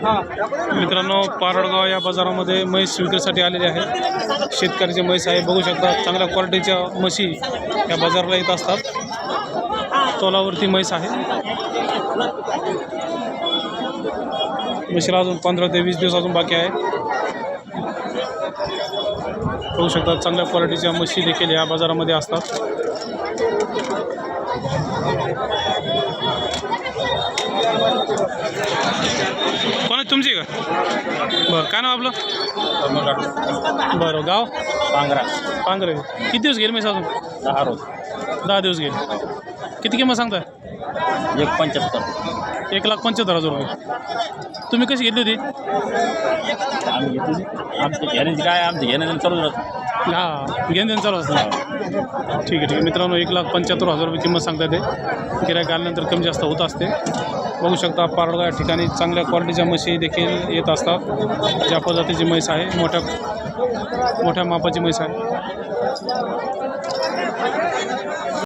मित्रांनो पारडगाव या बाजारामध्ये म्हैस विक्रीसाठी आलेली आहे. शेतकऱ्याची म्हैस आहे. बघू शकता चांगल्या क्वालिटीच्या म्हशी या बाजाराला येत असतात. तोलावरती म्हैस आहे. म्हशीला अजून पंधरा ते वीस दिवस अजून बाकी आहे. बघू शकता चांगल्या क्वालिटीच्या म्हशी देखील या बाजारामध्ये असतात. तुमची का? बरं काय नाव आपलं? बरं गाव? पांगरा पांघरे. किती दिवस गेले म्हैस अजून? दहा रोज. दहा दिवस गेले. किती किंमत सांगताय? एक पंच्याहत्तर. एक लाख पंच्याहत्तर हजार रुपये. तुम्ही कशी घेतली होती? आम्ही घेतली आमच्या घेण्याची काय आमचं घेणं चालू राहतं. हा घेऊन देणं चालू असतं ठीक आहे ठीक आहे. मित्रांनो एक लाख पंच्याहत्तर हजार रुपये किंमत सांगता ते. गिरायक आल्यानंतर कमी जास्त होत असते. बघू शकता पारडगाव या ठिकाणी चांगल्या क्वालिटीच्या म्हशी देखील येत असतात. ज्या प्रजातीची म्हैस आहे मोठ्या मोठ्या मापाची म्हैस आहे.